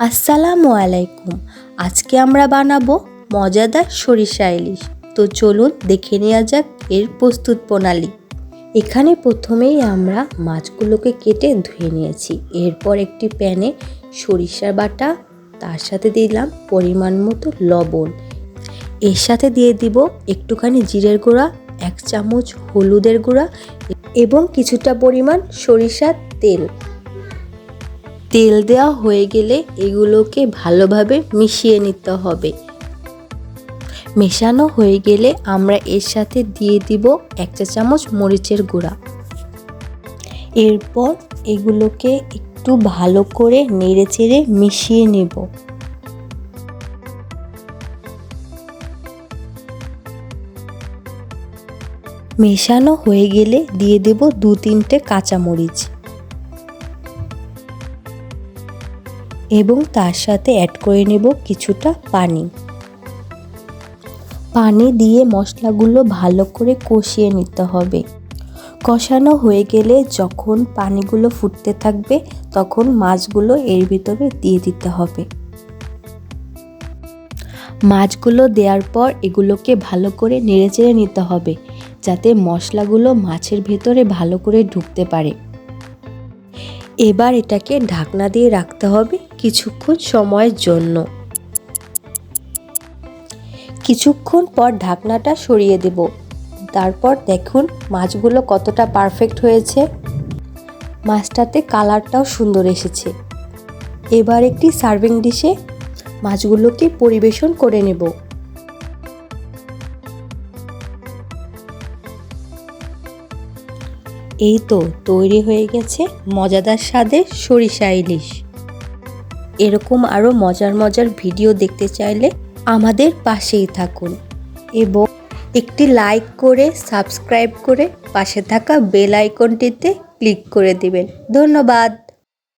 আসসালামু আলাইকুম। আজকে আমরা বানাবো মজাদার সরিষা ইলিশ। তো চলুন দেখে নেওয়া যাক এর প্রস্তুত প্রণালী। এখানে প্রথমেই আমরা মাছগুলোকে কেটে ধুয়ে নিয়েছি। এরপর একটি প্যানে সরিষার বাটা, তার সাথে দিলাম পরিমাণ মতো লবণ। এর সাথে দিয়ে দিব একটুখানি জিরের গুঁড়া, এক চামচ হলুদের গুঁড়া এবং কিছুটা পরিমাণ সরিষার তেল। তেল দেওয়া হয়ে গেলে এগুলোকে ভালোভাবে মিশিয়ে নিতে হবে। মেশানো হয়ে গেলে আমরা এর সাথে দিয়ে দিব এক চা চামচ মরিচের গুঁড়া। এরপর এগুলোকে একটু ভালো করে নেড়ে চেড়ে মিশিয়ে নেব। মেশানো হয়ে গেলে দিয়ে দেব দু তিনটে কাঁচামরিচ। এবং তার সাথে অ্যাড করে নেব কিছুটা পানি। পানি দিয়ে মশলাগুলো ভালো করে কষিয়ে নিতে হবে। কষানো হয়ে গেলে যখন পানিগুলো ফুটতে থাকবে, তখন মাছগুলো এর ভিতরে দিয়ে দিতে হবে। মাছগুলো দেওয়ার পর এগুলোকে ভালো করে নেড়েচেড়ে নিতে হবে, যাতে মশলাগুলো মাছের ভেতরে ভালো করে ঢুকতে পারে। এবার এটাকে ঢাকনা দিয়ে রাখতে হবে কিছুক্ষণ সময়ের জন্য। কিছুক্ষণ পর ঢাকনাটা সরিয়ে দেব। তারপর দেখুন মাছগুলো কতটা পারফেক্ট হয়েছে। মাছটাতে কালারটাও সুন্দর এসেছে। এবার একটি সার্ভিং ডিশে মাছগুলোকে পরিবেশন করে নেব। এই তো তৈরি হয়ে গেছে মজাদার স্বাদের সরিষা ইলিশ। এরকম আরও মজার মজার ভিডিও দেখতে চাইলে আমাদের পাশেই থাকুন এবং একটি লাইক করে, সাবস্ক্রাইব করে পাশে থাকা বেল আইকনটিতে ক্লিক করে দিবেন। ধন্যবাদ।